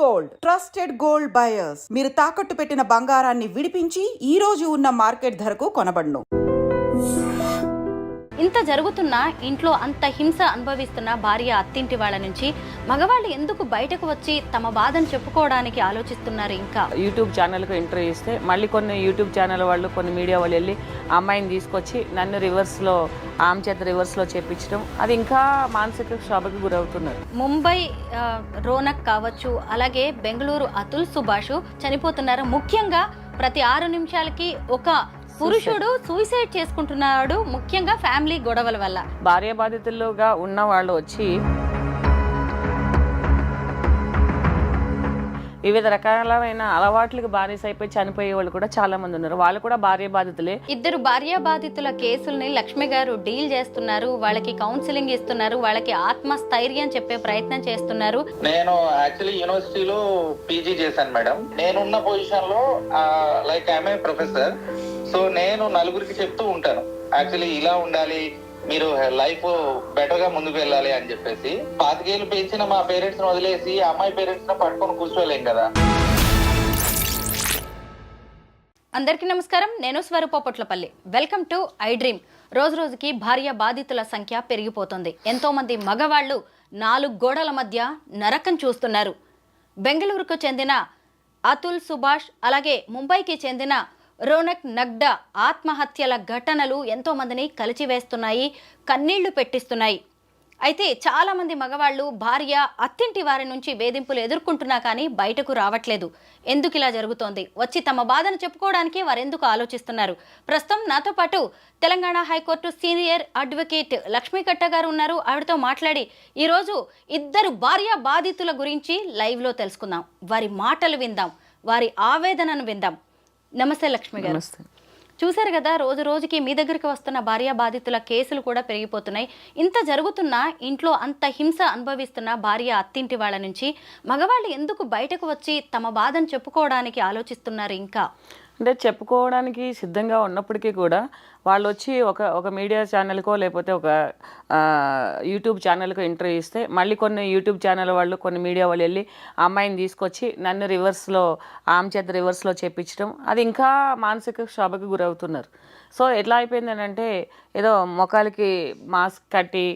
Gold trusted gold buyers మీరు తాకట్టు పెట్టిన బంగారాన్ని విడిపించి ఈ రోజు ఉన్న మార్కెట్ ధరకు కొనబడును. ఇంత జరుగుతున్నా ఇంట్లో అంత హింస అనుభవిస్తున్న భార్య అత్తింటి వాళ్ళ నుంచి మగవాళ్ళు ఎందుకు బయటకు వచ్చి తమ బాధను చెప్పుకోవడానికి ఆలోచిస్తున్నారు ఇంకా? యూట్యూబ్ ఛానల్కి ఎంటర్ చేస్తే మళ్ళీ కొన్ని యూట్యూబ్ ఛానల్ వాళ్ళు కొన్ని మీడియా వాళ్ళు వెళ్ళి అమ్మాయిని తీసుకొచ్చి నన్ను రివర్స్లో ఆమె చేత రివర్స్లో చేపించడం. అది ఇంకా మానసిక క్షోభకి గురవుతున్నారు. ముంబై రోనక్ కావచ్చు అలాగే బెంగళూరు అతుల్ సుభాష్ చనిపోతున్నారు. ముఖ్యంగా ప్రతి ఆరు నిమిషాలకి ఒక పురుషుడు సూసైడ్ చేసుకుంటున్నాడు ముఖ్యంగా ఫ్యామిలీ గొడవల వల్ల. భార్య బాధితులుగా ఉన్న వాళ్ళు వచ్చి వివిధ రకాలమైన అలవాట్లకు బానిస అయిపోయి చనిపోయే వాళ్ళు కూడా చాలా మంది ఉన్నారు. వాళ్ళు కూడా భార్య బాధితులే ఇద్దరు భార్య బాధితుల కేసుల్ని లక్ష్మి గారు డీల్ చేస్తున్నారు వాళ్ళకి కౌన్సిలింగ్ ఇస్తున్నారు వాళ్ళకి ఆత్మస్థైర్యం చెప్పే ప్రయత్నం చేస్తున్నారు. నేను యాక్చువల్లీ యూనివర్సిటీలో పీజీ చేశాను మేడం. నేనున్న పొజిషన్లో లైక్ ఐఎమ్ ప్రొఫెసర్ సో నేను నలుగురికి చెప్తూ ఉంటాను. యాక్చువల్లీ ఇలా ఉండాలి మీరు లైఫ్ బెటర్గా ముందుకు వెళ్ళాలి అని చెప్పేసి. పాతికేళ్ళు పెంచిన మా పేరెంట్స్ని వదిలేసి అమ్మాయి పేరెంట్స్ని పట్టుకొని కూర్చోలేం కదా. అందరికీ నమస్కారం. నేను Swaroopa Potlapalli. Welcome to I dream రోజు రోజుకి భార్య బాధితుల సంఖ్య పెరిగిపోతుంది. ఎంతోమంది మగవాళ్ళు నాలుగు గోడల మధ్య నరకం చూస్తున్నారు. బెంగళూరుకు చెందిన అతుల్ సుభాష్ అలాగే ముంబైకి చెందిన రోనక్ నగ్డా ఆత్మహత్యల ఘటనలు ఎంతోమందిని కలిచివేస్తున్నాయి కన్నీళ్ళు పెట్టిస్తున్నాయి. అయితే చాలామంది మగవాళ్ళు భార్య అత్తింటి వారి నుంచి వేధింపులు ఎదుర్కొంటున్నా కానీ బయటకు రావట్లేదు. ఎందుకు ఇలా జరుగుతోంది? వచ్చి తమ బాధను చెప్పుకోవడానికి వారెందుకు ఆలోచిస్తున్నారు? ప్రస్తుతం నాతో పాటు Telangana high court senior advocate Lakshmikatta garu ఉన్నారు. ఆవిడతో మాట్లాడి ఈరోజు ఇద్దరు భార్య బాధితుల గురించి లైవ్లో తెలుసుకుందాం. వారి మాటలు విందాం. వారి ఆవేదనను విందాం. నమస్తే లక్ష్మి గారు. చూశారు కదా రోజు రోజుకి మీ దగ్గరికి వస్తున్న భార్య బాధితుల కేసులు కూడా పెరిగిపోతున్నాయి. ఇంత జరుగుతున్నా ఇంట్లో అంత హింస అనుభవిస్తున్న భార్య అత్తింటి వాళ్ళ నుంచి మగవాళ్ళు ఎందుకు బయటకు వచ్చి తమ బాధను చెప్పుకోవడానికి ఆలోచిస్తున్నారు ఇంకా? అంటే చెప్పుకోవడానికి సిద్ధంగా ఉన్నప్పటికీ కూడా వాళ్ళు వచ్చి ఒక ఒక మీడియా ఛానల్కో లేకపోతే ఒక యూట్యూబ్ ఛానల్కో ఇంటర్వ్యూ చేస్తే మళ్ళీ కొన్ని యూట్యూబ్ ఛానల్ వాళ్ళు కొన్ని మీడియా వాళ్ళు వెళ్ళి అమ్మాయిని తీసుకొచ్చి నన్ను రివర్స్లో ఆమె చేత రివర్స్లో చెప్పించడం. అది ఇంకా మానసిక క్షోభకు గురవుతున్నారు. సో ఎట్లా అయిపోయింది అంటే ఏదో ముఖాలకి మాస్క్ కట్టి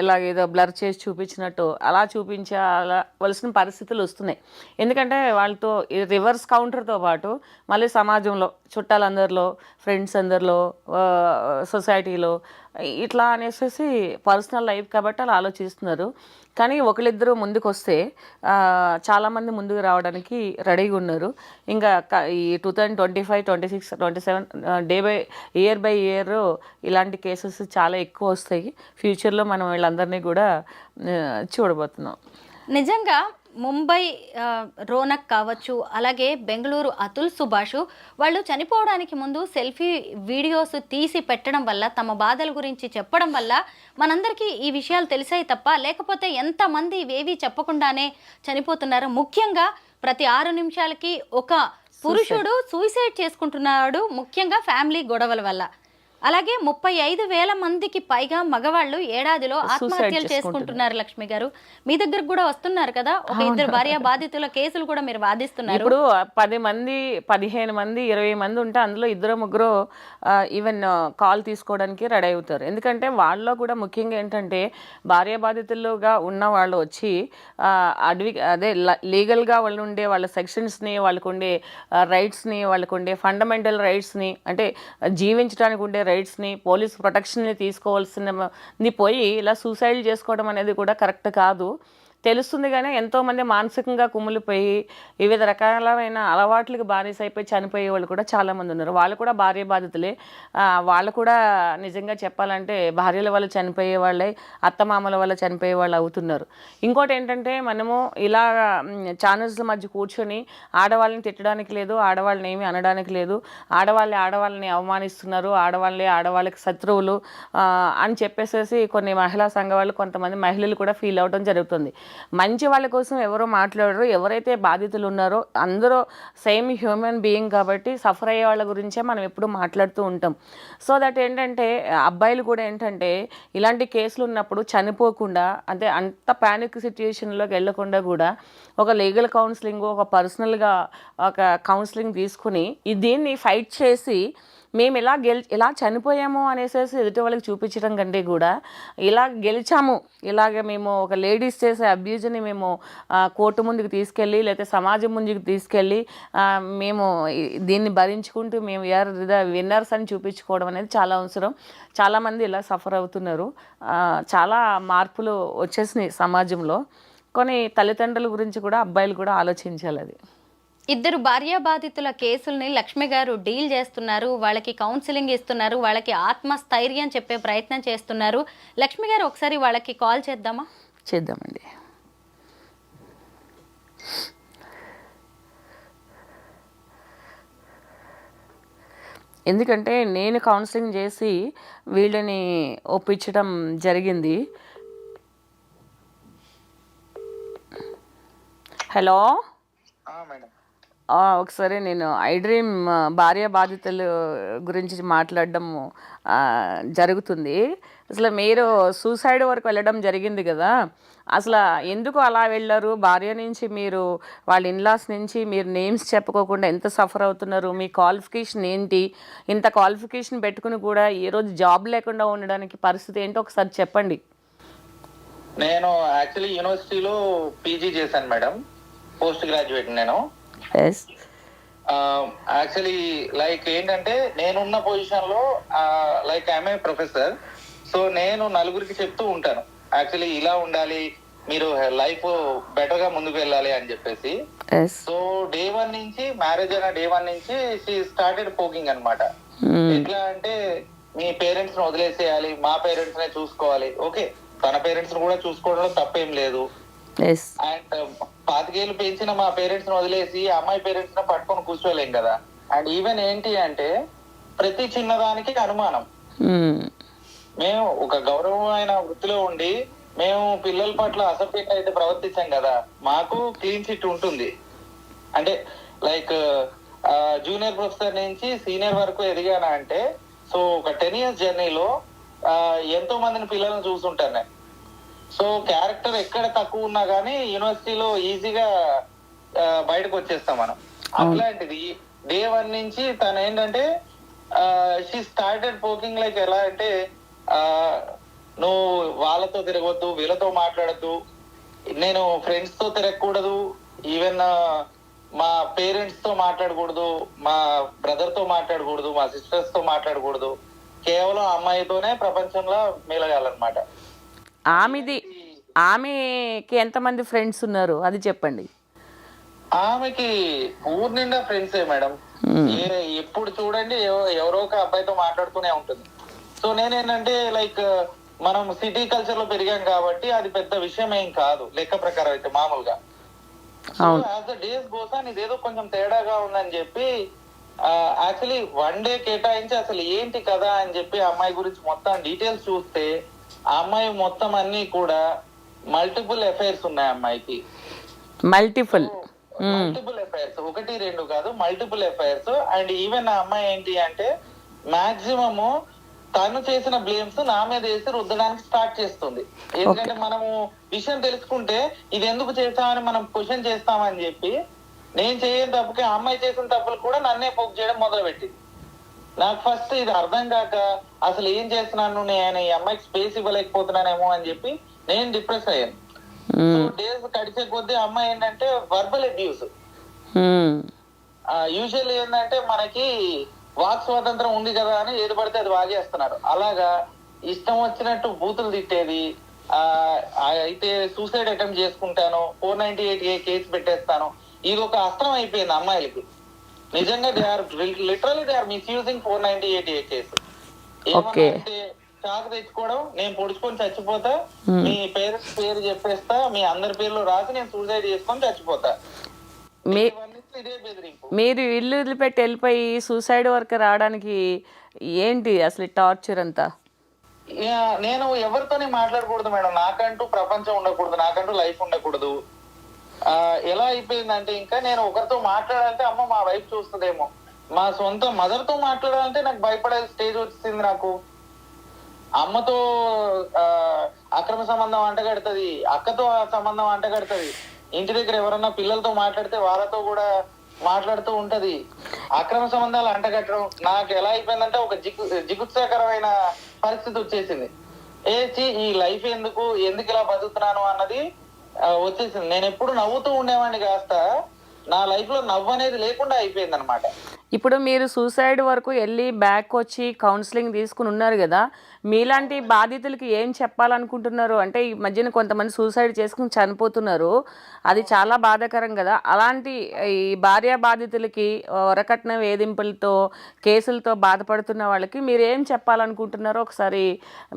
ఇలాగేదో బ్లర్ చేసి చూపించినట్టు అలా చూపించాలవలసిన పరిస్థితులు వస్తున్నాయి. ఎందుకంటే వాళ్ళతో రివర్స్ కౌంటర్తో పాటు మళ్ళీ సమాజంలో చుట్టాలందరిలో ఫ్రెండ్స్ అందరిలో సొసైటీలో. ఇట్లా అనేసి పర్సనల్ లైఫ్ కాబట్టి అలా ఆలోచిస్తున్నారు. కానీ ఒకళ్ళిద్దరూ ముందుకు వస్తే చాలామంది ముందుకు రావడానికి రెడీగా ఉన్నారు. ఇంకా ఈ two thousand twenty five twenty six twenty seven day by year by year ఇలాంటి కేసెస్ చాలా ఎక్కువ వస్తాయి. ఫ్యూచర్లో మనం వీళ్ళందరినీ కూడా చూడబోతున్నాం. నిజంగా ముంబై రోనక్ కావచ్చు అలాగే బెంగళూరు అతుల్ సుభాష్ వాళ్ళు చనిపోవడానికి ముందు సెల్ఫీ వీడియోస్ తీసి పెట్టడం వల్ల తమ బాధల గురించి చెప్పడం వల్ల మనందరికీ ఈ విషయాలు తెలిసాయి తప్ప లేకపోతే ఎంతమంది ఇవేవి చెప్పకుండానే చనిపోతున్నారు. ముఖ్యంగా ప్రతి ఆరు నిమిషాలకి ఒక పురుషుడు సూసైడ్ చేసుకుంటున్నాడు ముఖ్యంగా ఫ్యామిలీ గొడవల వల్ల. అలాగే ముప్పై ఐదు వేల మందికి పైగా మగవాళ్ళు ఏడాదిలో ఆత్మహత్యలు చేసుకుంటున్నారు. లక్ష్మి గారు. మీ దగ్గరకు కూడా వస్తున్నారు కదా? ఒక ఇద్దరు భార్య బాధితుల కేసులు కూడా మీరు వాదిస్తున్నారు. ఇప్పుడు పది మంది పదిహేను మంది ఇరవై మంది ఉంటే అందులో ఇద్దరు ముగ్గురు ఈవెన్ కాల్ తీసుకోవడానికి రెడీ అవుతారు. ఎందుకంటే వాళ్ళలో కూడా ముఖ్యంగా ఏంటంటే భార్య బాధితులుగా ఉన్న వాళ్ళు వచ్చి అడ్వి అదే లీగల్గా వాళ్ళు ఉండే వాళ్ళ సెక్షన్స్ని వాళ్ళకు ఉండే రైట్స్ని వాళ్ళకు ఉండే ఫండమెంటల్ రైట్స్ని అంటే జీవించడానికి ఉండే రైట్స్ని పోలీస్ ప్రొటెక్షన్ని తీసుకోవాల్సిన పోయి ఇలా సూసైడ్ చేసుకోవడం అనేది కూడా కరెక్ట్ కాదు. తెలుస్తుంది కానీ ఎంతోమంది మానసికంగా కుమిలిపోయి వివిధ రకాలమైన అలవాట్లకు బానిస అయిపోయి చనిపోయే వాళ్ళు కూడా చాలామంది ఉన్నారు. వాళ్ళు కూడా భార్య బాధితులే. వాళ్ళు కూడా నిజంగా చెప్పాలంటే భార్యల వల్ల చనిపోయే వాళ్ళే అత్తమామల వల్ల చనిపోయే వాళ్ళు అవుతున్నారు. ఇంకోటి ఏంటంటే మనము ఇలా ఛానల్స్ల మధ్య కూర్చొని ఆడవాళ్ళని తిట్టడానికి లేదు ఆడవాళ్ళని ఏమీ అనడానికి లేదు. ఆడవాళ్ళే ఆడవాళ్ళని అవమానిస్తున్నారు ఆడవాళ్ళే ఆడవాళ్ళకి శత్రువులు అని చెప్పేసేసి కొన్ని మహిళా సంఘ వాళ్ళు కొంతమంది మహిళలు కూడా ఫీల్ అవడం జరుగుతుంది. మంచి వాళ్ళ కోసం ఎవరో మాట్లాడరు ఎవరైతే బాధితులు ఉన్నారో అందరూ సేమ్ హ్యూమన్ బీయింగ్ కాబట్టి సఫర్ అయ్యే వాళ్ళ గురించే మనం ఎప్పుడు మాట్లాడుతూ ఉంటాం. సో దట్ ఏంటంటే అబ్బాయిలు కూడా ఏంటంటే ఇలాంటి కేసులు ఉన్నప్పుడు చనిపోకుండా అంటే అంత ప్యానిక్ సిచ్యుయేషన్లోకి వెళ్ళకుండా కూడా ఒక లీగల్ కౌన్సిలింగ్ ఒక పర్సనల్గా ఒక కౌన్సిలింగ్ తీసుకుని దీన్ని ఫైట్ చేసి మేము ఇలా గెల్ ఇలా చనిపోయాము అనేసి ఎదుటి వాళ్ళకి చూపించడం కంటే కూడా ఇలా గెలిచాము. ఇలాగ మేము ఒక లేడీస్ చేసే అబ్యూజ్ని మేము కోర్టు ముందుకు తీసుకెళ్ళి లేకపోతే సమాజం ముందుకు తీసుకెళ్ళి మేము దీన్ని భరించుకుంటూ మేము యార్ విన్నర్స్ అని చూపించుకోవడం అనేది చాలా అవసరం. చాలామంది ఇలా సఫర్ అవుతున్నారు. చాలా మార్పులు వచ్చేసినాయి సమాజంలో. కొన్ని తల్లిదండ్రుల గురించి కూడా అబ్బాయిలు కూడా ఆలోచించాలి అది. ఇద్దరు భార్య బాధితుల కేసుల్ని లక్ష్మి గారు డీల్ చేస్తున్నారు. వాళ్ళకి కౌన్సిలింగ్ ఇస్తున్నారు. వాళ్ళకి ఆత్మస్థైర్యం చెప్పే ప్రయత్నం చేస్తున్నారు. లక్ష్మి గారు ఒకసారి వాళ్ళకి కాల్ చేద్దామా? చేద్దామండి. ఎందుకంటే నేను కౌన్సిలింగ్ చేసి వీళ్ళని ఒప్పించడం జరిగింది. హలో ఒకసారి నేను ఐ డ్రీమ్ భార్య బాధితుల గురించి మాట్లాడడం జరుగుతుంది. అసలు మీరు సూసైడ్ వరకు వెళ్ళడం జరిగింది కదా. అసలు ఎందుకు అలా వెళ్ళారు? భార్య నుంచి మీరు వాళ్ళ ఇన్లాస్ నుంచి మీరు నేమ్స్ చెప్పుకోకుండా ఎంత సఫర్ అవుతున్నారు? మీ క్వాలిఫికేషన్ ఏంటి? ఇంత క్వాలిఫికేషన్ పెట్టుకుని కూడా ఈరోజు జాబ్ లేకుండా ఉండడానికి పరిస్థితి ఏంటో ఒకసారి చెప్పండి. నేను యాక్చువల్లీ యూనివర్సిటీలో పీజీ చేశాను మేడం. పోస్ట్ గ్రాడ్యుయేట్ నేను. ఎస్ యాక్చువల్లీ లైక్ ఏంటంటే నేనున్న పొజిషన్లో లైక్ ఐఎమ్ ప్రొఫెసర్ సో నేను నలుగురికి చెప్తూ ఉంటాను. యాక్చువల్లీ ఇలా ఉండాలి మీరు లైఫ్ బెటర్గా ముందుకు వెళ్ళాలి అని చెప్పేసి. సో డే వన్ నుంచి మ్యారేజ్ అయిన డే వన్ నుంచి షీ స్టార్టెడ్ పోకింగ్ అన్నమాట. ఎట్లా అంటే మీ పేరెంట్స్ని వదిలేసేయాలి మా పేరెంట్స్ నే చూసుకోవాలి. ఓకే తన పేరెంట్స్ని కూడా చూసుకోవడంలో తప్పేం లేదు. అండ్ పాతికేళ్ళు పెంచిన మా పేరెంట్స్ని వదిలేసి అమ్మాయి పేరెంట్స్ని పట్టుకొని కూర్చోలేం కదా. అండ్ ఈవెన్ ఏంటి అంటే ప్రతి చిన్నదానికి అనుమానం. మేము ఒక గౌరవమైన వృత్తిలో ఉండి మేము పిల్లల పట్ల అసభ్యంగా అయితే ప్రవర్తించాం కదా మాకు క్లీన్ చిట్ ఉంటుంది. అంటే లైక్ జూనియర్ ప్రొఫెసర్ నుంచి సీనియర్ వరకు ఎదిగానా అంటే సో ఒక టెన్ ఇయర్స్ జర్నీలో ఎంతో మందిని పిల్లల్ని చూసుంటాను నేను. సో క్యారెక్టర్ ఎక్కడ తక్కువ ఉన్నా కానీ యూనివర్సిటీలో ఈజీగా బయటకు వచ్చేస్తాం మనం. అట్లాంటిది డే వన్ నుంచి తను ఏంటంటే షీ స్టార్టెడ్ పోకింగ్ లైక్ ఎలా అంటే నువ్వు వాళ్ళతో తిరగొద్దు వీళ్ళతో మాట్లాడద్దు. నేను ఫ్రెండ్స్తో తిరగకూడదు. ఈవెన్ మా పేరెంట్స్తో మాట్లాడకూడదు. మా బ్రదర్తో మాట్లాడకూడదు. మా సిస్టర్స్తో మాట్లాడకూడదు. కేవలం అమ్మాయితోనే ప్రపంచంలో మెలగాలన్నమాట ఆమెది ఆమెకి ఎంతమంది ఫ్రెండ్స్ ఉన్నారు? అది చెప్పండి. ఆమెకి ఊరు నిండా ఫ్రెండ్సే మేడం. ఎప్పుడు చూడండి ఎవ- ఎవరో ఒక అబ్బాయితో మాట్లాడుతూనే ఉంటుంది. సో నేనేంటంటే లైక్ మనం సిటీ కల్చర్లో పెరిగాం కాబట్టి అది పెద్ద విషయం ఏం కాదు. లెక్క ప్రకారం అయితే మామూలుగా. యాజ్ ద డేస్ గోసాన్ ఇదేదో కొంచెం తేడాగా ఉందని చెప్పి యాక్చువల్లీ వన్ డే కేటాయించి అసలు ఏంటి కదా అని చెప్పి అమ్మాయి గురించి మొత్తం డీటెయిల్స్ చూస్తే ఆ అమ్మాయి మొత్తం అన్ని కూడా మల్టిపుల్ ఎఫైర్స్ ఉన్నాయి అమ్మాయికి. మల్టిపుల్ మల్టిపుల్ ఎఫైర్స్ ఒకటి రెండు కాదు మల్టిపుల్ ఎఫైర్స్ అండ్ ఈవెన్ ఆ అమ్మాయి ఏంటి అంటే మాక్సిమము తను చేసిన బ్లేమ్స్ నా మీద వేసి రుద్దడానికి స్టార్ట్ చేస్తుంది. ఎందుకంటే మనము విషయం తెలుసుకుంటే ఇది ఎందుకు చేస్తామని మనం క్వశ్చన్ చేస్తామని చెప్పి నేను చేయని తప్పుకి ఆ అమ్మాయి చేసిన తప్పులు కూడా నన్నే పోక్ చేయడం మొదలు పెట్టింది నాకు ఫస్ట్ ఇది అర్థం కాక అసలు ఏం చేస్తున్నాను నేను? ఈ అమ్మాయికి స్పేస్ ఇవ్వలేకపోతున్నానేమో అని చెప్పి నేను డిప్రెస్ అయ్యాను. డేస్ గడిచే కొద్దీ అమ్మాయి ఏంటంటే వర్బల్ అబ్యూస్ యూజువల్ ఏంటంటే మనకి వాక్ స్వాతంత్రం ఉంది కదా అని ఏది పడితే అది వాగేస్తున్నారు. అలాగా ఇష్టం వచ్చినట్టు బూతులు తిట్టేది అయితే సూసైడ్ అటెంప్ట్ చేసుకుంటాను four ninety eight A case పెట్టేస్తాను. ఇది ఒక అస్త్రం అయిపోయింది అమ్మాయిలకి. నిజంగా they are literally they are misusing four ninety eight A case. ఏమన్నా చాకు తెచ్చుకోవడం నేను పొడుచుకొని చచ్చిపోతా మీ పేరెంట్స్ పేరు చెప్పేస్తా మీ అందరి పేర్లు రాసి నేను సూసైడ్ చేసుకొని చచ్చిపోతా. మీరు ఇల్లు వదిలిపెట్టి వెళ్ళిపోయి సూసైడ్ వరకు రావడానికి ఏంటి అసలు టార్చర్ అంతా? నేను ఎవరితోని మాట్లాడకూడదు మేడం. నాకంటూ ప్రపంచం ఉండకూడదు నాకంటూ లైఫ్ ఉండకూడదు. ఎలా అయిపోయిందంటే ఇంకా నేను ఒకరితో మాట్లాడాలంటే అమ్మ మా వైఫ్ చూస్తుందేమో. మా సొంత మదర్తో మాట్లాడాలంటే నాకు భయపడే స్టేజ్ వచ్చింది నాకు. అమ్మతో అక్రమ సంబంధం అంటగడుతుంది అక్కతో సంబంధం అంటగడుతుంది. ఇంటి దగ్గర ఎవరన్నా పిల్లలతో మాట్లాడితే వాళ్ళతో కూడా మాట్లాడుతూ ఉంటది. అక్రమ సంబంధాలు అంటగట్టడం నాకు ఎలా అయిపోయిందంటే ఒక జిగు జిగుత్సాకరమైన పరిస్థితి వచ్చేసింది. ఏచి ఈ లైఫ్ ఎందుకు ఎందుకు ఇలా బతుకుతున్నాను అన్నది వచ్చేసింది. నేను ఎప్పుడు నవ్వుతూ ఉండేవాడిని కాస్త నా లైఫ్లో నవ్వు అనేది లేకుండా అయిపోయింది అనమాట ఇప్పుడు మీరు సూసైడ్ వరకు వెళ్ళి బ్యాక్ వచ్చి కౌన్సిలింగ్ తీసుకుని ఉన్నారు కదా మీలాంటి బాధితులకి ఏం చెప్పాలనుకుంటున్నారు? అంటే ఈ మధ్యన కొంతమంది సూసైడ్ చేసుకుని చనిపోతున్నారు అది చాలా బాధాకరం కదా. అలాంటి ఈ భార్య బాధితులకి వరకట్న వేధింపులతో కేసులతో బాధపడుతున్న వాళ్ళకి మీరు ఏం చెప్పాలనుకుంటున్నారో ఒకసారి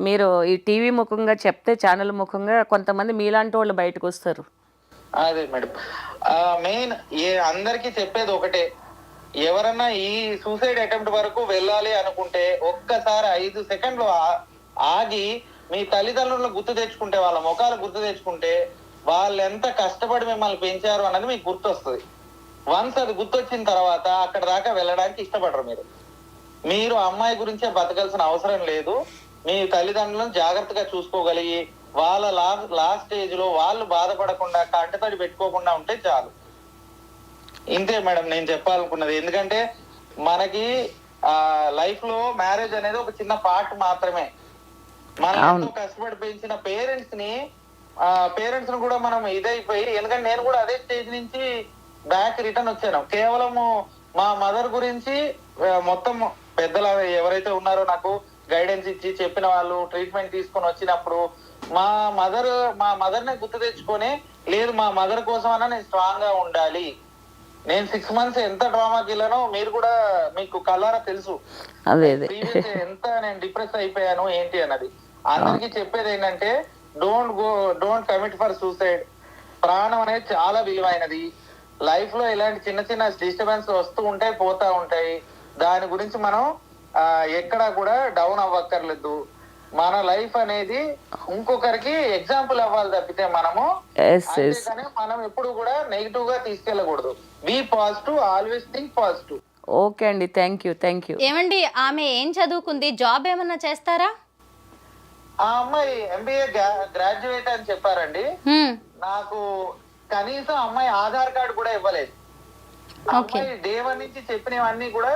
మీరు ఈ టీవీ ముఖంగా చెప్తే ఛానల్ ముఖంగా కొంతమంది మీలాంటి వాళ్ళు బయటకు వస్తారు. అదే మేడం. మెయిన్ ఏ అందరికీ చెప్పేది ఒకటే ఎవరన్నా ఈ సూసైడ్ అటెంప్ట్ వరకు వెళ్ళాలి అనుకుంటే ఒక్కసారి ఐదు సెకండ్లు ఆగి మీ తల్లిదండ్రులను గుర్తు తెచ్చుకుంటే వాళ్ళ ముఖాలు గుర్తు తెచ్చుకుంటే వాళ్ళు ఎంత కష్టపడి మిమ్మల్ని పెంచారు అన్నది మీకు గుర్తొస్తుంది. వన్స్ అది గుర్తొచ్చిన తర్వాత అక్కడ దాకా వెళ్ళడానికి ఇష్టపడరు మీరు. మీరు అమ్మాయి గురించే బతకాల్సిన అవసరం లేదు. మీ తల్లిదండ్రులను జాగ్రత్తగా చూసుకోగలిగి వాళ్ళ లాస్ట్ లాస్ట్ స్టేజ్లో వాళ్ళు బాధపడకుండా కంటతడి పెట్టుకోకుండా ఉంటే చాలు. ఇంతే మేడం నేను చెప్పాలనుకున్నది. ఎందుకంటే మనకి ఆ లైఫ్లో మ్యారేజ్ అనేది ఒక చిన్న పార్ట్ మాత్రమే. మనం కష్టపడి పెంచిన పేరెంట్స్ని ఆ పేరెంట్స్ని కూడా మనం ఇదైపోయి ఎందుకంటే నేను కూడా అదే స్టేజ్ నుంచి బ్యాక్ రిటర్న్ వచ్చాను. కేవలము మా మదర్ గురించి మొత్తం పెద్దలు ఎవరైతే ఉన్నారో నాకు గైడెన్స్ ఇచ్చి చెప్పిన వాళ్ళు ట్రీట్మెంట్ తీసుకొని వచ్చినప్పుడు మా మదర్ మా మదర్ని గుర్తు తెచ్చుకొని లేదు మా మదర్ కోసం అన్నా నేను స్ట్రాంగ్గా ఉండాలి. నేను సిక్స్ మంత్స్ ఎంత డ్రామాకి వెళ్ళానో మీరు కూడా మీకు కల్లారా తెలుసు. అదే ఎంత నేను డిప్రెస్ అయిపోయాను ఏంటి అన్నది. అందరికి చెప్పేది ఏంటంటే don't go don't commit for suicide ప్రాణం అనేది చాలా విలువైనది. లైఫ్లో ఇలాంటి చిన్న చిన్న డిస్టర్బెన్స్ వస్తూ ఉంటాయి పోతా ఉంటాయి. దాని గురించి మనం ఎక్కడా కూడా డౌన్ అవ్వక్కర్లేదు. మన లైఫ్ అనేది ఇంకొకరికి ఎగ్జాంపుల్ అవ్వాలి తప్పితే మనము మనం ఎప్పుడు కూడా నెగిటివ్గా తీసుకెళ్ళకూడదు. Be positive always think positive okay అండి థ్యాంక్ యూ థ్యాంక్ యూ ఏమండి ఆమె ఏం చదువుకుంది? జాబ్ ఏమన్నా చేస్తారా? ఆ అమ్మాయి ఎంబీఏ గ్రాడ్యుయేట్ అని చెప్పారండి. నాకు కనీసం అమ్మాయి ఆధార్ కార్డు కూడా ఇవ్వలేదు. అమ్మాయి డే వన్ నుంచి చెప్పినవన్నీ కూడా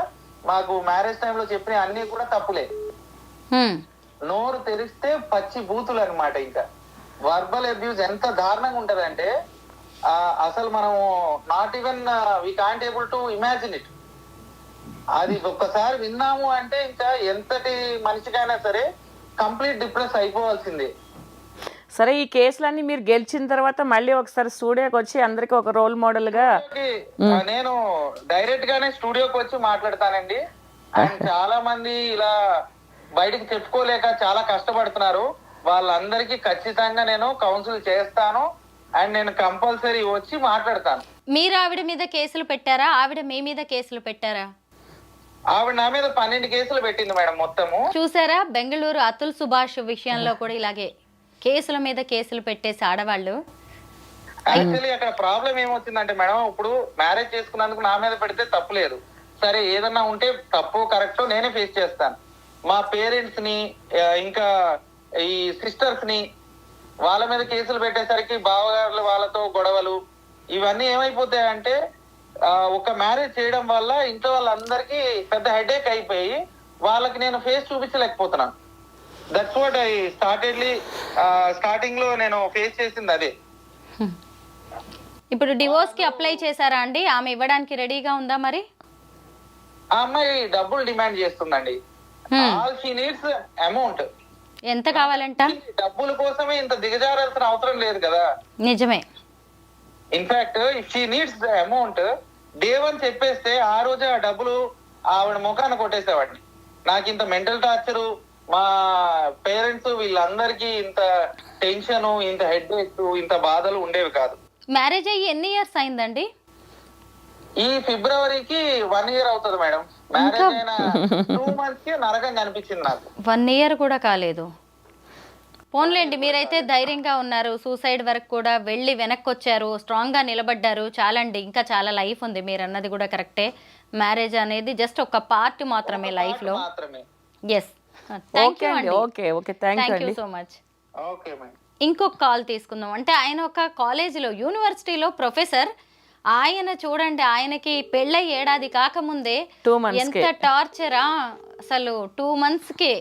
మాకు మ్యారేజ్ టైంలో చెప్పిన అన్ని కూడా తప్పులే. నోరు తెరిస్తే పచ్చి బూతులు అన్నమాట ఇంకా. వర్బల్ అబ్యూస్ ఎంత దారుణంగా ఉంటదంటే అసలు మనము not even we can't able to imagine it అది ఒక్కసారి విన్నాము అంటే ఇంకా ఎంతటి మనిషికైనా సరే కంప్లీట్ డిప్రెస్ అయిపోవాల్సిందే. సరే ఈ కేసులన్నీ మీరు గెలిచిన తర్వాత మళ్ళీ ఒకసారి స్టూడియోకి వచ్చి అందరికి ఒక రోల్ మోడల్గా నేను డైరెక్ట్ గానే స్టూడియోకి వచ్చి మాట్లాడతానండి. అండ్ చాలా మంది ఇలా బయటికి చెప్పుకోలేక చాలా కష్టపడుతున్నారు. వాళ్ళందరికీ ఖచ్చితంగా నేను కౌన్సిల్ చేస్తాను. అండ్ నేను కంపల్సరీ వచ్చి మాట్లాడతాను. మీరు ఆవిడ మీద కేసులు పెట్టారా? ఆవిడ మీ మీద కేసులు పెట్టారా? ఆవిడ నా మీద పన్నెండు కేసులు పెట్టింది మేడం మొత్తము. చూసారా? బెంగళూరు అతుల్ సుభాష్ విషయంలో కూడా ఇలాగే కేసుల మీద కేసులు పెట్టేసి ఆడవాళ్ళు. యాక్చువల్లీ అక్కడ ప్రాబ్లం ఏమొచ్చిందంటే మేడం ఇప్పుడు మ్యారేజ్ చేసుకున్నందుకు నా మీద పెడితే తప్పు లేదు. సరే ఏదన్నా ఉంటే తప్పు కరెక్ట్ నేనే ఫేస్ చేస్తాను. మా పేరెంట్స్ని ఇంకా ఈ సిస్టర్స్ని వాళ్ళ మీద కేసులు పెట్టేసరికి బావగారులు వాళ్ళతో గొడవలు ఇవన్నీ ఏమైపోతాయంటే ఆ, ఒక మ్యారేజ్ చేయడం వల్ల ఇంట్లో వాళ్ళందరికీ పెద్ద హెడేక్ అయిపోయి వాళ్ళకి నేను ఫేస్ చూపించలేకపోతున్నాను. దట్స్ వాట్ ఐ స్టార్టెడ్లీ స్టార్టింగ్లో నేను ఫేస్ చేసింది అదే. ఇప్పుడు డివోర్స్కి అప్లై చేశారా అండి? ఆమె ఇవ్వడానికి రెడీగా ఉందా మరి? ఆ అమ్మాయి డబ్బులు డిమాండ్ చేస్తుందండి. ఆల్ షీ నీడ్స్ అమౌంట్ ఎంత కావాలంట? డబ్బుల కోసమే ఇంత దిగజారాల్సిన అవసరం లేదు కదా. నిజమే. In fact if she needs amount day one చెప్పేస్తే ఆ రోజే ఆ డబ్బులు ఆవిడ ముఖాన్ని కొట్టేసేవాడిని. నాకు ఇంత మెంటల్ టార్చర్ మా పేరెంట్స్ వీళ్ళందరికీ ఇంత టెన్షన్ ఇంత హెడ్ ఇంత బాధలు ఉండేవి కాదు. మ్యారేజ్ అయ్యి ఎన్ని ఇయర్స్ అయిందండి? ఈ ఫిబ్రవరికి వన్ ఇయర్ అవుతుంది మేడం. మ్యారేజ్ అయిన టూ మంత్స్కి నరకం కనిపించింది నాకు. వన్ ఇయర్ కూడా కాలేదు. పోన్లేండి మీరైతే ధైర్యంగా ఉన్నారు. సూసైడ్ వరకు కూడా వెళ్ళి వెనక్కి వచ్చారు స్ట్రాంగ్గా నిలబడ్డారు. చాలండి ఇంకా చాలా లైఫ్ ఉంది. మీరు అన్నది కూడా కరెక్టే మ్యారేజ్ అనేది జస్ట్ ఒక పార్ట్ మాత్రమే లైఫ్లో మాత్రమే. ఎస్ థ్యాంక్ యూ అండి okay okay thank you so much ఇంకొక కాల్ తీసుకుందాం. అంటే ఆయన ఒక కాలేజీలో యూనివర్సిటీలో ప్రొఫెసర్ ఆయన చూడండి ఆయనకి పెళ్ళై ఏడాది కాకముందే Two months ఎంత టార్చరా? అసలు టూ మంత్స్కి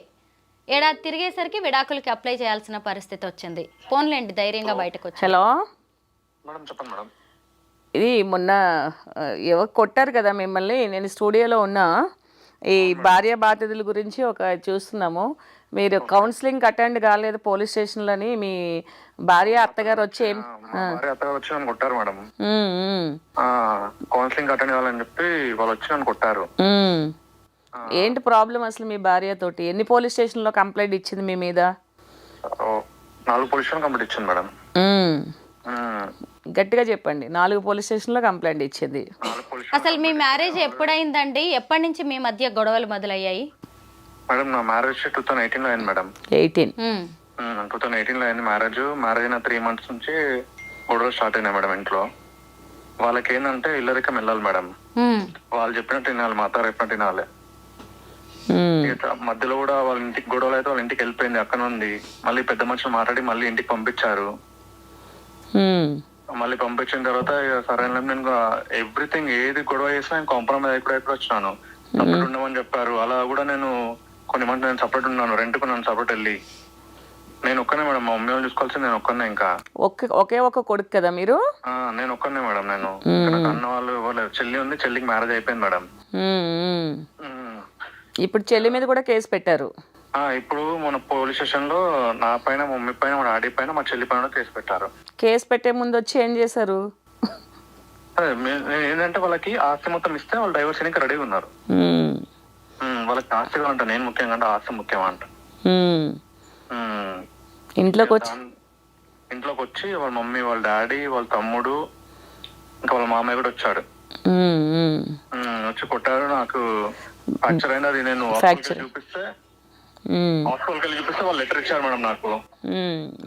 ఏడాది తిరిగేసరికి విడాకులకి అప్లై చేయాల్సిన పరిస్థితి వచ్చింది. పోన్లేండి ధైర్యంగా బయటకు వచ్చి హలో మేడం చెప్పండి మేడం ఇది మొన్న ఎవరు కొట్టారు కదా మిమ్మల్ని? నేను స్టూడియోలో ఉన్నా. ఈ భార్య బాధ్యతల గురించి ఒక చూస్తున్నాము. మీరు కౌన్సిలింగ్ అటెండ్ కాలేదు పోలీస్ స్టేషన్లని మీ భార్య అత్తగారు వచ్చి ఏం మా భార్య అత్తగారు వచ్చి నన్ను కొట్టారు మేడం. ఉమ్, ఉమ్, కౌన్సిలింగ్ అటెండ్ కావాలని చెప్పి వాళ్ళు వచ్చి నన్ను కొట్టారు. ఉమ్. ఏంటి ప్రాబ్లం అసలు మీ భార్య తోటి? ఎన్ని పోలీస్ స్టేషన్లో కంప్లైంట్ ఇచ్చింది మీ మీద? ఓ, నాలుగు పొజిషన్ కంప్లీట్ ఇచ్చింది మేడం. ఉమ్. ఉమ్, గట్టిగా చెప్పండి. నాలుగు పోలీస్ స్టేషన్లో కంప్లైంట్ ఇచ్చింది. నాలుగు పొజిషన్ అసలు మీ మ్యారేజ్ ఎప్పుడైందండి? ఎప్పటి నుంచి మీ మధ్య గొడవలు మొదలయ్యాయి? మేడం నా మ్యారేజ్ టూ థౌసండ్ ఎయిటీన్లో అయింది మేడం. ఎయిటీన్. టూ థౌసండ్ ఎయిటీన్లో అయింది మ్యారేజ్ మ్యారేజ్ అయిన త్రీ మంత్స్ నుంచి గొడవలు స్టార్ట్ అయినాయి మేడం ఇంట్లో. వాళ్ళకి ఏంటంటే ఇల్లరికం వెళ్ళాలి మేడం. వాళ్ళు చెప్పినట్టు వినాలి మా అత్తారు చెప్పినట్టు ఇక మధ్యలో కూడా వాళ్ళ ఇంటికి గొడవలు అయితే వాళ్ళ ఇంటికి వెళ్ళిపోయింది అక్కడ ఉంది. మళ్ళీ పెద్ద మనుషులు మాట్లాడి మళ్ళీ ఇంటికి పంపించారు. మళ్ళీ పంపించిన తర్వాత ఇక సరైన నేను ఎవ్రీథింగ్ ఏది గొడవ చేసినా నేను కాంప్రమైజ్ అయిపోయి వచ్చినాను. సపరేట్ ఉండమని చెప్పారు. అలా కూడా నేను కొన్ని మంది నేను సపరేట్ ఉన్నాను రెంట్కు నన్ను సపరేట్ వెళ్ళి. నేను ఒక్కనే మేడం మా మమ్మీ వాళ్ళు చూసుకోవాల్సింది నేను ఒక్కనే ఇంకా. ఒకే ఒక కొడుకు కదా మీరు? ఆ, నేను ఒక్కనే మేడం నేను. నాకు అన్న వాళ్ళు వాళ్ళ చెల్లి ఉంది చెల్లికి మ్యారేజ్ అయిపోయింది మేడం. ఉమ్, ఉమ్. ఉమ్. ఇప్పుడు చెల్లి మీద కూడా కేసు పెట్టారు. ఆ, ఇప్పుడు మన పోలీస్ స్టేషన్లో నా పైన మా మమ్మీ పైన మా డాడీ పైన మా చెల్లి పైన కేసు పెట్టారు. కేసు పెట్టే ముందు వచ్చి ఏం చేశారు? అదే మే- నేను ఏంటంటే వాళ్ళకి ఆస్తి మొత్తం ఇస్తే వాళ్ళు డైవర్స్ రెడీగా ఉన్నారు. ఉమ్, వాళ్ళకి ఆస్తి కావాలంట నేను ముఖ్యంగా అంటే ఆస్తి ముఖ్యం అంట. ఇంట్లోకి వచ్చి ఇంట్లోకి వచ్చి వాళ్ళ మమ్మీ వాళ్ళ డాడీ వాళ్ళ తమ్ముడు ఇంకా వాళ్ళ మామయ్య కూడా వచ్చాడు వచ్చి కొట్టారు. నాకు ఫ్రాక్చర్ అయింది అది నేను చూపిస్తే హాస్పిటల్కి వెళ్ళి చూపిస్తే వాళ్ళు లెటర్ ఇచ్చారు మేడం నాకు.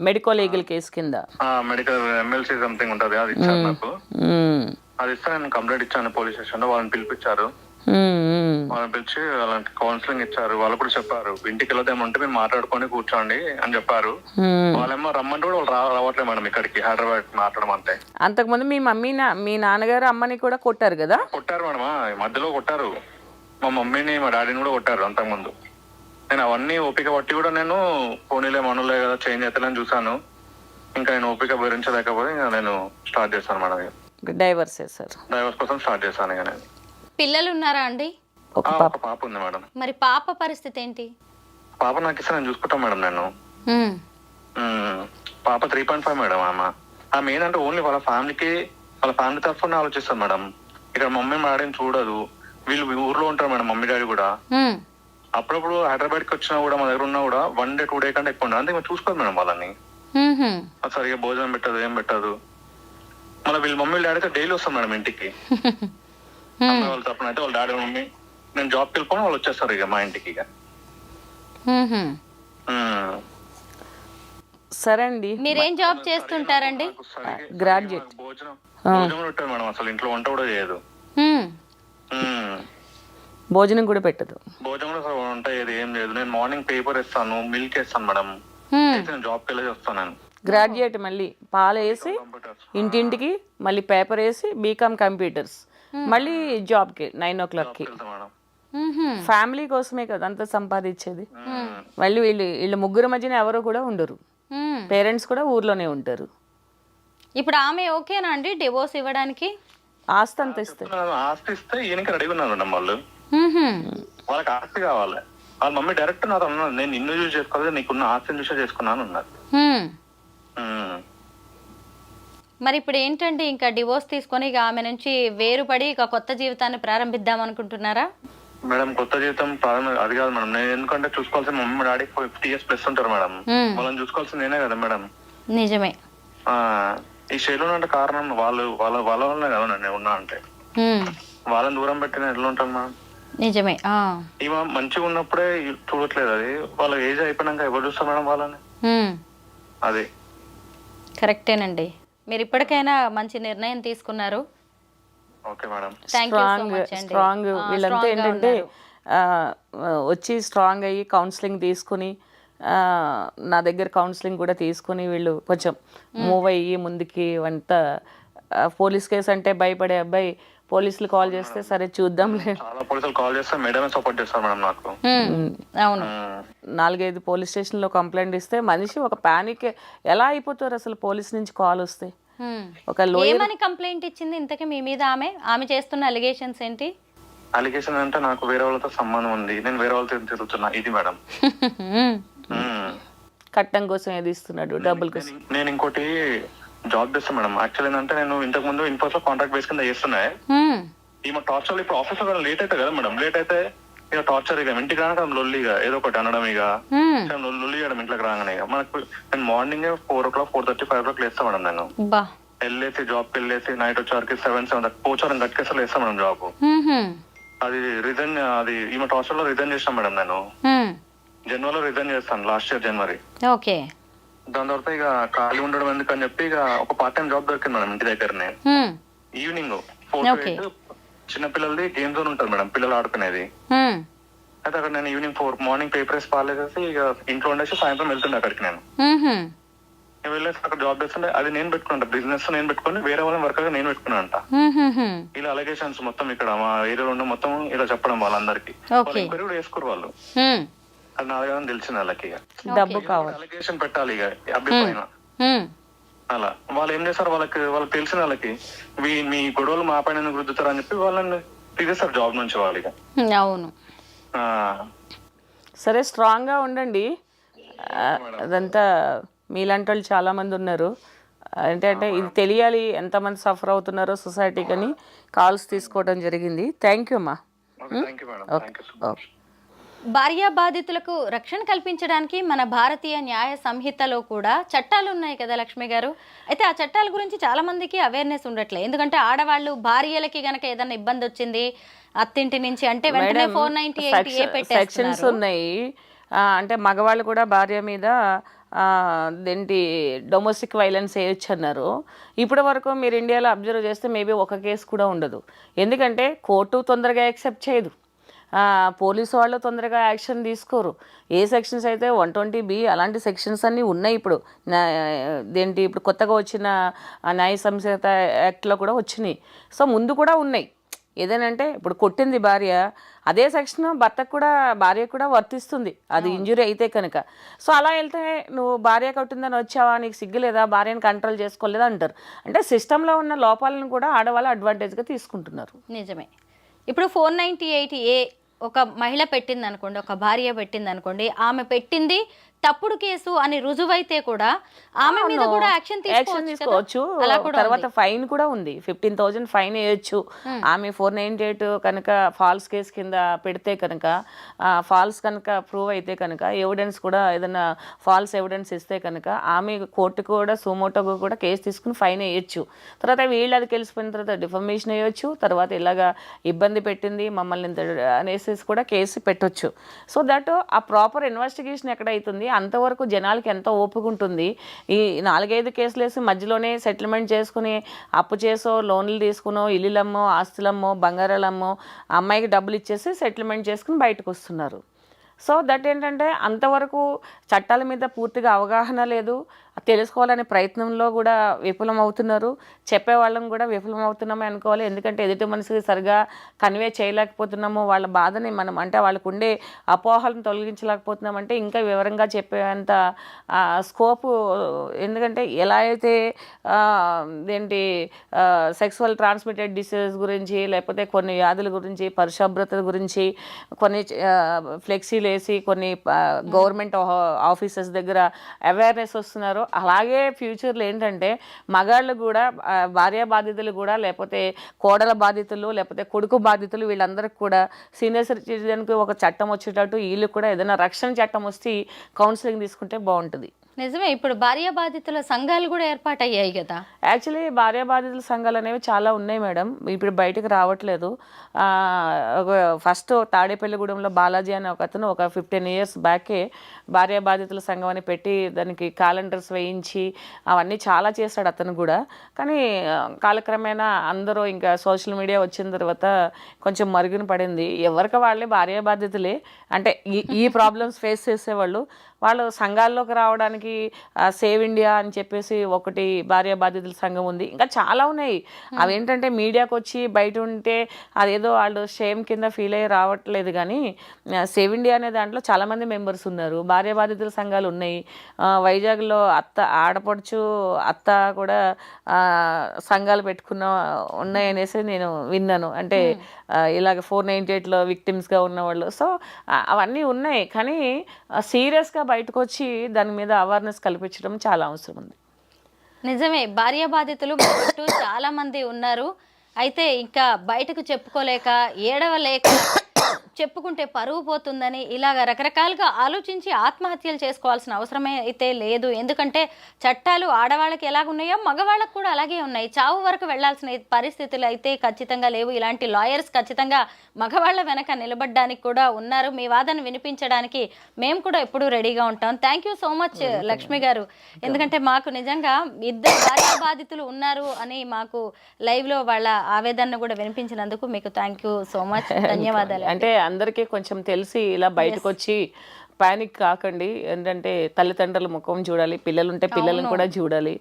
మెడికల్ లీగల్ కేసు కింద. మెడికల్ ఎమ్మెల్సీ సంథింగ్ ఉంటది అది ఇచ్చారు నాకు. అది ఇస్తే నేను కంప్లైంట్ ఇచ్చాను పోలీస్ స్టేషన్లో వాళ్ళని పిలిపించారు. వాళ్ళని పిలిచి వాళ్ళకి కౌన్సిలింగ్ ఇచ్చారు. వాళ్ళు కూడా చెప్పారు ఇంటికి వెళ్ళదేమంటే మీరు మాట్లాడుకొని కూర్చోండి అని చెప్పారు. వాళ్ళేమో రమ్మంటే కూడా వాళ్ళు రావట్లేదు మేడం ఇక్కడికి హైదరాబాద్ మాట్లాడమంటే అంతకుముందు మీ మమ్మీ మీ నాన్నగారు అమ్మని కూడా కొట్టారు కదా? కొట్టారు మేడం మధ్యలో కొట్టారు. మా మమ్మీని మా డాడీని కూడా కొట్టారు అంతకుముందు. నేను అవన్నీ ఓపిక పట్టి కూడా నేను పోనీలే మనలే కదా చేంజ్ అవుతానని చూసాను ఇంకా నేను ఓపిక భరించలేకపోతే ఇంకా నేను స్టార్ట్ చేశాను మేడం. డైవర్స్ డైవర్స్ కోసం స్టార్ట్ చేశాను ఇక నేను. పిల్లలు ఉన్నారా అండి? ఒక ఆ, పాప. ఒక పాప ఉంది మేడం. మరి పాప పరిస్థితి ఏంటి? పాప నాకు ఇస్తే నేను చూసుకుంటాను మేడం నేను మ్మ్. పాప త్రీ పాయింట్ ఫైవ్ మేడం ఆమె. ఆమె ఏంటంటే ఓన్లీ వాళ్ళ ఫ్యామిలీకి వాళ్ళ ఫ్యామిలీ తరఫున ఆలోచిస్తారు మేడం. ఇక్కడ మమ్మీ మా డాడీని చూడదు. వీళ్ళు ఊర్లో ఉంటారు మేడం మమ్మీ డాడీ కూడా. అప్పుడప్పుడు హైదరాబాద్కి వచ్చినా కూడా మా దగ్గర ఉన్నా కూడా వన్ డే టూ డే కంటే ఎక్కువ ఉండదు అందుకే మేము చూసుకోదు మేడం వాళ్ళని. అది సరిగా భోజనం పెట్టదు ఏం పెట్టదు. మళ్ళీ వీళ్ళ మమ్మీ డాడీ అయితే డైలీ వస్తారు మేడం ఇంటికి. అమ్మాయి వాళ్ళ తరఫున అయితే వాళ్ళ డాడీ మమ్మీ నేను జాబ్కి వెళ్ళిపోయి వాళ్ళు వచ్చేస్తారు ఇక మా ఇంటికి ఇక. సరే అండి. మీరేం జాబ్ చేస్తుంటారండి. నాకు భోజనం భోజనం పెట్టదు మేడం అసలు ఇంట్లో వంట కూడా చేయదు. ఉమ్. భోజనం కూడా పెట్టదు. భోజనం కూడా అసలు వంట చేయదు ఏం లేదు నేను మార్నింగ్ పేపర్ ఇస్తాను మిల్క్ ఇస్తాను మేడం. ఉమ్. అయితే నేను జాబ్కి వెళ్ళి వస్తాను గ్రాడ్యుయేట్ మళ్ళీ పాలు వేసి కంప్యూటర్స్. ఇంటింటికి మళ్ళీ పేపర్ వేసి బీకామ్ కంప్యూటర్స్ మళ్ళీ జాబ్కి నైన్ ఓ క్లాక్కి మేడం ఉహుం. ఫ్యామిలీ కోసమే కదా అంత సంపాదించేది మ్మ్. మళ్ళీ వీళ్ళు వీళ్ళ ముగ్గురు మధ్యన ఎవరు కూడా ఉండరు. పేరెంట్స్ కూడా ఊర్లోనే ఉంటారు ఇప్పుడు ఆమె ఓకేనా అండి డివోర్స్ ఇవ్వడానికి ఆస్తి అంత ఇస్తే ఆస్తి ఇస్తే ఈయనకి రెడీగా ఉన్నారు మేడం వాళ్ళు. వాళ్ళకి ఆస్తి కావాలి వాళ్ళ మమ్మీ డైరెక్ట్ నాతో అన్నారు నేను నిన్ను చూసి చేసుకోలేదు నీకున్న ఆస్తిని చూసే చేసుకున్నాను అన్నారు. మ్మ్. మరి ఇప్పుడు ఏంటండి ఇంకా డివోర్స్ తీసుకొని ఇక ఆమె నుంచి వేరుపడి ఇక కొత్త జీవితాన్ని ప్రారంభిద్దాం అనుకుంటున్నారా? మేడం కొత్త జీవితం ప్రారంభం అది కాదు మేడం. నేను ఎందుకంటే చూసుకోవాల్సిన mummy daddy fifty years plus ఉంటారు మేడం. మ్మ్. వాళ్ళని చూసుకోవాల్సింది నేనే కదా మేడం. నిజమే. ఆ, ఈ శైలి అంటే కారణం వాళ్ళు వాళ్ళ వాళ్ళ వల్లనే కదా నేను ఉన్నా అంటే. వాళ్ళని దూరం పెట్టి నేను ఎట్లా ఉంటాను మేడం నిజమే. ఆ. ఈమె మంచిగా ఉన్నప్పుడే చూడట్లేదు అది. వాళ్ళ ఏజ్ అయిపోయినాక ఎవరు చూస్తారు మేడం వాళ్ళని? ఉమ్. అది. కరెక్టేనండి. మీరు ఇప్పటికైనా మంచి నిర్ణయం తీసుకున్నారు. Okay madam. Thank you so strong much అండి. స్ట్రాంగ్ వీళ్ళంతా ఏంటంటే వచ్చి స్ట్రాంగ్ అయ్యి కౌన్సిలింగ్ తీసుకుని నా దగ్గర కౌన్సిలింగ్ కూడా తీసుకుని వీళ్ళు కొంచెం మూవ్ అయ్యి ముందుకి అంతా పోలీస్ కేసు అంటే భయపడే అబ్బాయి పోలీసులు కాల్ చేస్తే సరే చాలా పోలీసులు కాల్ చేస్తే మేడమే సపోర్ట్ చేస్తారు మేడం నాకు. హ్మ్, అవును. నాలుగైదు పోలీస్ స్టేషన్లో కంప్లైంట్ ఇస్తే మనిషి ఒక ప్యానిక్ ఎలా అయిపోతారు అసలు పోలీస్ నుంచి కాల్ వస్తే? హ్మ్. ఒక ఏమని కంప్లైంట్ ఇచ్చింది? ఇంతకీ మీ మీద ఆమె? ఆమె చేస్తున్న అలిగేషన్స్ ఏంటి? అలిగేషన్ అంటే నాకు వేరే వాళ్ళతో సంబంధం ఉంది. నేను వేరే వాళ్ళతో తిరుగుతున్నా. ఇది మేడం. కట్టం కోసం ఏది ఇస్తున్నాడు? డబ్బుల కోసం. నేను ఇంకోటి జాబ్ చేస్తాను మేడం యాక్చువల్ ఏంటంటే నేను ఇంతకు ముందు ఇన్ఫోస్లో కాంట్రాక్ట్ బేస్ కింద చేస్తున్నాయి. ఈమె టార్చర్ ఇప్పుడు ఆఫీస్లో లేట్ అయితే కదా మేడం లేట్ అయితే ఇక టార్చర్ ఇక ఇంటికి రాక లొల్లిగా ఏదో ఒకటి అనడం ఇక. ఇక లొల్లి చేయడం ఇంట్లోకి రాగానే ఇక. మనకు నేను morning four o'clock four thirty five o'clock లేస్తాను మేడం నేను వెళ్ళేసి జాబ్కి వెళ్ళేసి నైట్ వచ్చేవరకు సెవెన్ సెవెన్ పోచారం గట్కేసారి వేస్తాను మేడం జాబ్. అది రిజైన్ అది ఈమె టార్చర్లో రిజైన్ చేస్తాను మేడం నేను. జనవరిలో రిజైన్ చేస్తాను లాస్ట్ ఇయర్ జనవరి ఓకే. దాని తర్వాత ఇక ఖాళీ ఉండడం ఎందుకని చెప్పి ఇక ఒక పార్ట్ టైం జాబ్ దొరికింది మేడం ఇంటి దగ్గరనే. ఈవినింగ్ ఫోర్ టు చిన్న పిల్లలది గేమ్ జోన్ ఉంటుంది మేడం పిల్లలు ఆడుకునేది. అయితే అక్కడ నేను ఈవినింగ్ ఫోర్ మార్నింగ్ పేపర్ వేసి పాలేసేసి ఇక ఇంట్లో ఉండేసి సాయంత్రం వెళ్తుండే అక్కడికి నేను. నేను వెళ్ళేసి అక్కడ జాబ్ చేస్తుంటే అది నేను పెట్టుకుంటా బిజినెస్ నేను పెట్టుకొని వేరే వాళ్ళని వర్క్ నేను పెట్టుకున్నాను అంట. ఇలా అలిగేషన్స్ మొత్తం ఇక్కడ మా ఏరియాలో ఉన్న మొత్తం ఇలా చెప్పడం వాళ్ళందరికీ. వాళ్ళు ఎంక్వైరీ కూడా వేసుకోరు వాళ్ళు. హ్మ్. అది నా దగ్గర తెలిసింది వాళ్ళకి డబ్బు కావాలి. అలిగేషన్ పెట్టాలి ఇక హ్మ్. అలా. వాళ్ళు ఏం చేస్తారు? వాళ్ళకి వాళ్ళకి తెలిసిన వాళ్ళకి మీ మీ గొడవలు మా పైన అని చెప్పి వాళ్ళని తీసేస్తారు జాబ్ నుంచి వాళ్ళు ఇక. హ్మ్. అవును. ఆ, సరే స్ట్రాంగ్గా ఉండండి. ఆ, అదంతా మీలాంటి వాళ్ళు చాలామంది ఉన్నారు. అంటే అంటే ఇది తెలియాలి ఎంతమంది సఫర్ అవుతున్నారో సొసైటీకి అని కాల్స్ తీసుకోవడం జరిగింది. థ్యాంక్ యూ అమ్మా. ఓకే థ్యాంక్ భార్యా బాధితులకు రక్షణ కల్పించడానికి మన భారతీయ న్యాయ సంహితలో కూడా చట్టాలు ఉన్నాయి కదా లక్ష్మి గారు. అయితే ఆ చట్టాల గురించి చాలా మందికి అవేర్నెస్ ఉండట్లే. ఎందుకంటే ఆడవాళ్ళు భార్యలకి గనక ఏదైనా ఇబ్బంది వచ్చింది అత్తింటి నుంచి అంటే వెంటనే four ninety eight A sections ఉన్నాయి. అంటే మగవాళ్ళు కూడా భార్య మీద దేంటి డొమెస్టిక్ వైలెన్స్ వేయొచ్చు అన్నారు ఇప్పటి వరకు మీరు ఇండియాలో అబ్జర్వ్ చేస్తే మేబీ ఒక కేసు కూడా ఉండదు. ఎందుకంటే కోర్టు తొందరగా యాక్సెప్ట్ చేయదు. పోలీసు వాళ్ళు తొందరగా యాక్షన్ తీసుకోరు. ఏ సెక్షన్స్ అయితే వన్ ట్వంటీ బి అలాంటి సెక్షన్స్ అన్నీ ఉన్నాయి ఇప్పుడు. దేంటి ఇప్పుడు కొత్తగా వచ్చిన న్యాయ సంహిత యాక్ట్లో కూడా వచ్చినాయి. సో ముందు కూడా ఉన్నాయి. ఏదేనంటే ఇప్పుడు కొట్టింది భార్య అదే సెక్షన్ భర్తకు కూడా భార్య కూడా వర్తిస్తుంది. అది ఇంజురీ అయితే కనుక. సో అలా వెళ్తే నువ్వు భార్య కొట్టిందని వచ్చావా? నీకు సిగ్గులేదా భార్యను కంట్రోల్ చేసుకోలేదా అంటారు. అంటే సిస్టంలో ఉన్న లోపాలను కూడా ఆడవాళ్ళు అడ్వాంటేజ్గా తీసుకుంటున్నారు. నిజమే. ఇప్పుడు ఫోర్ నైన్టీ ఎయిట్ ఏ ఒక మహిళ పెట్టింది అనుకోండి ఒక భార్య పెట్టింది అనుకోండి ఆమె పెట్టింది తప్పుడు కేసు అని రుజువైతే కూడా ఆమె మీద కూడా యాక్షన్ యాక్షన్ తీసుకోవచ్చు అలా కూడా తర్వాత ఫైన్ కూడా ఉంది. ఫిఫ్టీన్ థౌజండ్ ఫైన్ వేయొచ్చు. ఆమె ఫోర్ నైన్టీ ఎయిట్ కనుక ఫాల్స్ కేసు కింద పెడితే కనుక ఫాల్స్ కనుక ప్రూవ్ అయితే కనుక ఎవిడెన్స్ కూడా ఏదైనా ఫాల్స్ ఎవిడెన్స్ ఇస్తే కనుక ఆమె కోర్టుకు కూడా సుమోటోకు కూడా కేసు తీసుకుని ఫైన్ వేయొచ్చు. తర్వాత వీళ్ళు అది తెలిసిపోయిన తర్వాత డిఫర్మేషన్ వేయొచ్చు. తర్వాత ఇలాగా ఇబ్బంది పెట్టింది మమ్మల్ని అనేసి కూడా కేసు పెట్టొచ్చు. సో దట్ ఆ ప్రాపర్ ఇన్వెస్టిగేషన్ ఎక్కడైతుంది? అంతవరకు జనాలకి ఎంత ఓపిక ఉంటుంది ఈ నాలుగైదు కేసులు వేసి మధ్యలోనే సెటిల్మెంట్ చేసుకుని అప్పు చేసో లోన్లు తీసుకునో ఇల్లులమ్మో ఆస్తులమ్మో బంగారాలమ్మో అమ్మాయికి డబ్బులు ఇచ్చేసి సెటిల్మెంట్ చేసుకుని బయటకు వస్తున్నారు. సో దట్ ఏంటంటే అంతవరకు చట్టాల మీద పూర్తిగా అవగాహన లేదు. తెలుసుకోవాలనే ప్రయత్నంలో కూడా విఫలం అవుతున్నారు చెప్పే వాళ్ళం కూడా విఫలం అవుతున్నామే అనుకోవాలి. ఎందుకంటే ఎదుటి మనిషికి సరిగా కన్వే చేయలేకపోతున్నాము. వాళ్ళ బాధని మనం అంటే వాళ్ళకు ఉండే అపోహలను తొలగించలేకపోతున్నామంటే ఇంకా వివరంగా చెప్పేంత స్కోపు ఎందుకంటే ఎలా అయితే ఏంటి సెక్సువల్ ట్రాన్స్మిటెడ్ డిసీజెస్ గురించి లేకపోతే కొన్ని వ్యాధుల గురించి పరిశుభ్రత గురించి కొన్ని ఫ్లెక్సీలు వేసి కొన్ని గవర్నమెంట్ ఆఫీసెస్ దగ్గర అవేర్నెస్ వస్తున్నారు. అలాగే ఫ్యూచర్లో ఏంటంటే మగాళ్ళు కూడా భార్య బాధితులు కూడా లేకపోతే కోడల బాధితులు లేకపోతే కొడుకు బాధితులు వీళ్ళందరికీ కూడా సీనియర్ సిటిజన్కి ఒక చట్టం వచ్చేటట్టు వీళ్ళు కూడా ఏదైనా రక్షణ చట్టం వస్తే కౌన్సిలింగ్ తీసుకుంటే బాగుంటుంది. నిజమే ఇప్పుడు భార్య బాధితుల సంఘాలు కూడా ఏర్పాటయ్యాయి కదా. యాక్చువల్లీ భార్య బాధితుల సంఘాలు అనేవి చాలా ఉన్నాయి మేడం. ఇప్పుడు బయటకు రావట్లేదు. ఒక ఫస్ట్ తాడేపల్లిగూడెంలో బాలాజీ అనే ఒక అతను ఒక ఫిఫ్టీన్ ఇయర్స్ బ్యాకే భార్య బాధితుల సంఘం అని పెట్టి దానికి క్యాలెండర్స్ వేయించి అవన్నీ చాలా చేశాడు అతను కూడా. కానీ కాలక్రమేణా అందరూ ఇంకా సోషల్ మీడియా వచ్చిన తర్వాత కొంచెం మరుగున పడింది. ఎవరికి వాళ్ళే భార్య బాధితులే. అంటే ఈ ఈ ప్రాబ్లమ్స్ ఫేస్ చేసేవాళ్ళు. వాళ్ళు సంఘాల్లోకి రావడానికి సేవ్ ఇండియా అని చెప్పేసి ఒకటి భార్య బాధితుల సంఘం ఉంది. ఇంకా చాలా ఉన్నాయి. అవేంటంటే మీడియాకి వచ్చి బయట ఉంటే అదేదో వాళ్ళు షేమ్ కింద ఫీల్ అయ్యి రావట్లేదు కానీ సేవ్ ఇండియా అనే దాంట్లో చాలామంది మెంబర్స్ ఉన్నారు. భార్య బాధితుల సంఘాలు ఉన్నాయి. వైజాగ్లో అత్త ఆడపడుచు అత్త కూడా సంఘాలు పెట్టుకున్న ఉన్నాయనేసి నేను విన్నాను. అంటే ఇలాగ ఫోర్ నైంటీ ఎయిట్లో విక్టిమ్స్గా ఉన్నవాళ్ళు. సో అవన్నీ ఉన్నాయి. కానీ సీరియస్గా బయటకు వచ్చి దాని మీద అవేర్నెస్ కల్పించడం చాలా అవసరం ఉంది. నిజమే భార్య బాధితులు చాలా మంది ఉన్నారు. అయితే ఇంకా బయటకు చెప్పుకోలేక ఏడవలేక చెప్పుకుంటే పరువు పోతుందని ఇలాగ రకరకాలుగా ఆలోచించి ఆత్మహత్యలు చేసుకోవాల్సిన అవసరమే అయితే లేదు. ఎందుకంటే చట్టాలు ఆడవాళ్ళకి ఎలాగున్నాయో మగవాళ్ళకు కూడా అలాగే ఉన్నాయి. చావు వరకు వెళ్ళాల్సిన పరిస్థితులు అయితే ఖచ్చితంగా లేవు. ఇలాంటి లాయర్స్ ఖచ్చితంగా మగవాళ్ళ వెనక నిలబడడానికి కూడా ఉన్నారు. మీ వాదన వినిపించడానికి మేము కూడా ఎప్పుడూ రెడీగా ఉంటాం. Thank you so much Lakshmi garu. ఎందుకంటే మాకు నిజంగా ఇద్దరు భార్య బాధితులు ఉన్నారు అని మాకు లైవ్లో వాళ్ళ ఆవేదన కూడా వినిపించినందుకు మీకు థ్యాంక్ యూ సో మచ్ ధన్యవాదాలు. అంటే అందరికీ కొంచెం తెలిసి ఇలా బయటకు వచ్చి పానిక్ కాకండి. ఏంటంటే తల్లిదండ్రుల ముఖం చూడాలి పిల్లలు ఉంటే పిల్లలను కూడా చూడాలి.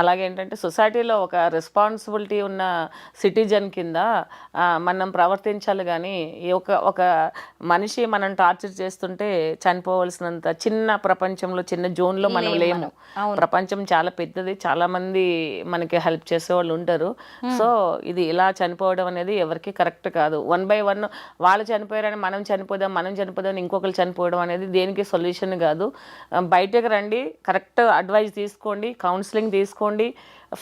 అలాగే ఏంటంటే సొసైటీలో ఒక రెస్పాన్సిబిలిటీ ఉన్న సిటిజన్ కింద మనం ప్రవర్తించాలి కానీ ఒక ఒక మనిషి మనం టార్చర్ చేస్తుంటే చనిపోవలసినంత చిన్న ప్రపంచంలో చిన్న జోన్లో మనం లేము ప్రపంచం చాలా పెద్దది. చాలా మంది మనకి హెల్ప్ చేసే వాళ్ళు ఉంటారు. సో ఇది ఇలా చనిపోవడం అనేది ఎవరికి కరెక్ట్ కాదు. వన్ బై వన్ వాళ్ళు చనిపోయారని మనం చనిపోదాం మనం చనిపోదాం ఇంకొకరు చనిపోవడం అనేది దేనికి సొల్యూషన్ కాదు. బయటకు రండి కరెక్ట్ అడ్వైస్ తీసుకోండి కౌన్సిలింగ్ తీసుకోండి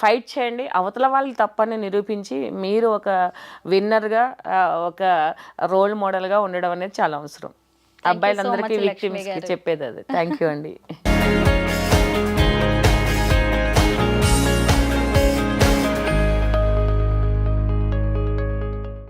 ఫైట్ చేయండి. అవతల వాళ్ళు తప్పని నిరూపించి మీరు ఒక విన్నర్గా ఒక రోల్ మోడల్గా ఉండడం అనేది చాలా అవసరం. అబ్బాయిలందరికీ విక్టిమ్స్కి చెప్పేది అది. థ్యాంక్ యూ అండి.